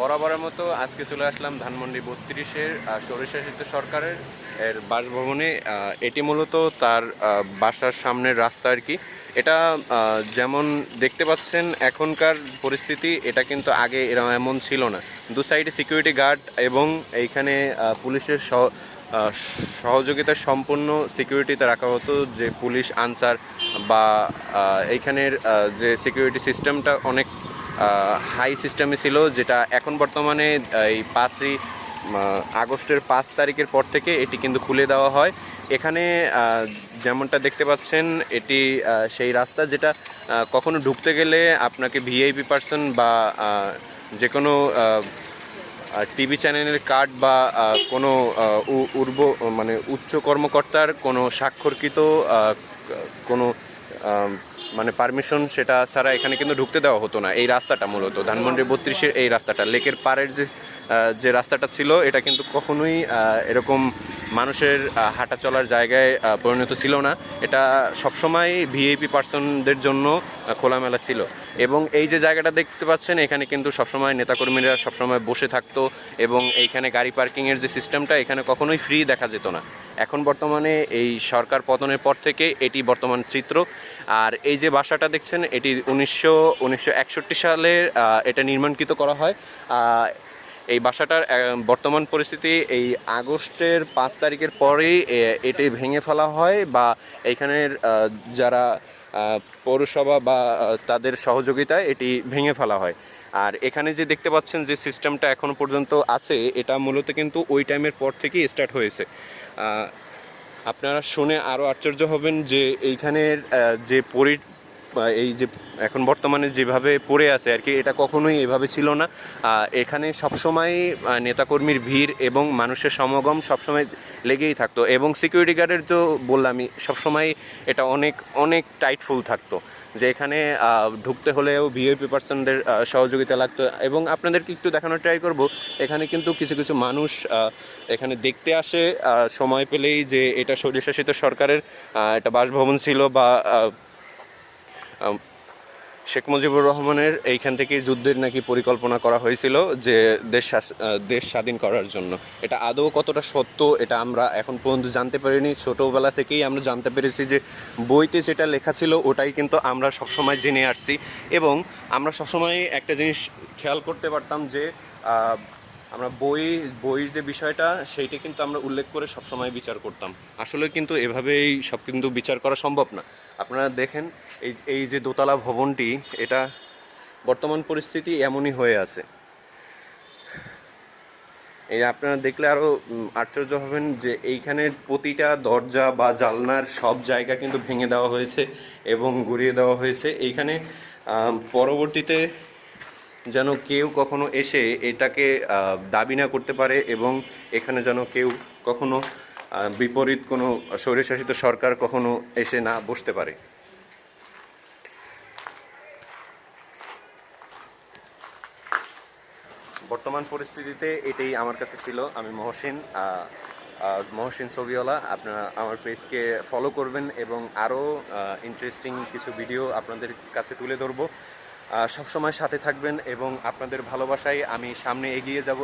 বরাবরের মতো আজকে চলে আসলাম ধানমন্ডি বত্রিশের স্বৈরশাসিত সরকারের, এর বাসভবনে। এটি মূলত তার বাসার সামনের রাস্তা আর কি। এটা যেমন দেখতে পাচ্ছেন, এখনকার পরিস্থিতি, এটা কিন্তু আগে এরকম এমন ছিল না। দু সাইডে সিকিউরিটি গার্ড এবং এইখানে পুলিশের সহ সহযোগিতা সম্পূর্ণ সিকিউরিটিতে রাখা হতো যে পুলিশ আনসার বা এইখানের যে সিকিউরিটি সিস্টেমটা অনেক হাই সিস্টেমে ছিল, যেটা এখন বর্তমানে এই পাঁচই আগস্টের পাঁচ তারিখের পর থেকে এটি কিন্তু খুলে দেওয়া হয়। এখানে যেমনটা দেখতে পাচ্ছেন, এটি সেই রাস্তা যেটা কখনো ঢুকতে গেলে আপনাকে ভিআইপি পার্সন বা যে কোনো টিভি চ্যানেলের কার্ড বা কোনো উর্ব মানে উচ্চ কর্মকর্তার কোনো স্বাক্ষরকৃত কোনো মানে পারমিশন সেটা ছাড়া এখানে কিন্তু ঢুকতে দেওয়া হতো না। এই রাস্তাটা মূলত, ধানমন্ডি বত্রিশের এই রাস্তাটা। লেকের পাড়ের যে যে রাস্তাটা ছিল, এটা কিন্তু কখনোই এরকম মানুষের হাঁটা চলার জায়গায় পরিণত ছিল না। এটা সবসময় ভিআইপি পার্সনদের জন্য খোলামেলা ছিল। এবং এই যে জায়গাটা দেখতে পাচ্ছেন, এখানে কিন্তু সবসময় নেতাকর্মীরা সবসময় বসে থাকতো এবং এইখানে গাড়ি পার্কিংয়ের যে সিস্টেমটা এখানে কখনোই ফ্রি দেখা যেত না। এখন বর্তমানে এই সরকার পতনের পর থেকে এটি বর্তমান চিত্র। আর এই যে বাসাটা দেখছেন, এটি উনিশশো উনিশশো সালে এটা নির্মাণকৃত করা হয়। এই বাসাটার বর্তমান পরিস্থিতি এই আগস্টের পাঁচ তারিখের পরেই এটি ভেঙে ফেলা হয় বা এখানের যারা পৌরসভা বা তাদের সহযোগিতায় এটি ভেঙে ফেলা হয়। আর এখানে যে দেখতে পাচ্ছেন যে সিস্টেমটা এখনও পর্যন্ত আছে, এটা মূলত কিন্তু ওই টাইমের পর থেকেই স্টার্ট হয়েছে। আপনারা শুনে আরও আশ্চর্য হবেন যে এইখানের যে পরি এই যে এখন বর্তমানে যেভাবে পড়ে আছে আর কি, এটা কখনোই এভাবে ছিল না। এখানে সবসময় নেতাকর্মীর ভিড় এবং মানুষের সমাগম সবসময় লেগেই থাকতো এবং সিকিউরিটি গার্ডের তো বললামই, সবসময় এটা অনেক অনেক টাইটফুল থাকতো। যে এখানে ঢুকতে হলেও ভিআইপি পার্সনদের সহযোগিতা লাগতো এবং আপনাদেরকে একটু দেখানোর ট্রাই করব, এখানে কিন্তু কিছু কিছু মানুষ এখানে দেখতে আসে সময় পেলেই যে এটা স্বৈরশাসিত সরকারের এটা বাসভবন ছিল বা শেখ মুজিবুর রহমানের এইখান থেকে যুদ্ধের নাকি পরিকল্পনা করা হয়েছিল যে দেশ দেশ স্বাধীন করার জন্য। এটা আদৌ কতটা সত্য, এটা আমরা এখন পর্যন্ত জানতে পারিনি। ছোটোবেলা থেকেই আমরা জানতে পেরেছি যে বইতে যেটা লেখা ছিল, ওটাই কিন্তু আমরা সবসময় জেনে আসছি। এবং আমরা সবসময় একটা জিনিস খেয়াল করতে পারতাম যে আমরা বই, বইয়ের যে বিষয়টা, সেইটা কিন্তু আমরা উল্লেখ করে সবসময় বিচার করতাম। আসলে কিন্তু এভাবেই সব কিন্তু বিচার করা সম্ভব না। আপনারা দেখেন, এই এই যে দোতলা ভবনটি, এটা বর্তমান পরিস্থিতি এমনই হয়ে আছে। এই আপনারা দেখলে আরও আশ্চর্য হবেন যে এইখানের প্রতিটা দরজা বা জালনার সব জায়গা কিন্তু ভেঙে দেওয়া হয়েছে এবং গড়িয়ে দেওয়া হয়েছে। এইখানে পরবর্তীতে যেন কেউ কখনো এসে এটাকে দাবি না করতে পারে এবং এখানে যেন কেউ কখনো বিপরীত কোনো স্বৈরশাসিত সরকার কখনো এসে না বসতে পারে। বর্তমান পরিস্থিতিতে এটাই আমার কাছে ছিল। আমি মহসিন মহসিন ছবিওয়ালা। আপনারা আমার পেজকে ফলো করবেন এবং আরও ইন্টারেস্টিং কিছু ভিডিও আপনাদের কাছে তুলে ধরবো। সবসময় সাথে থাকবেন এবং আপনাদের ভালোবাসায় আমি সামনে এগিয়ে যাব।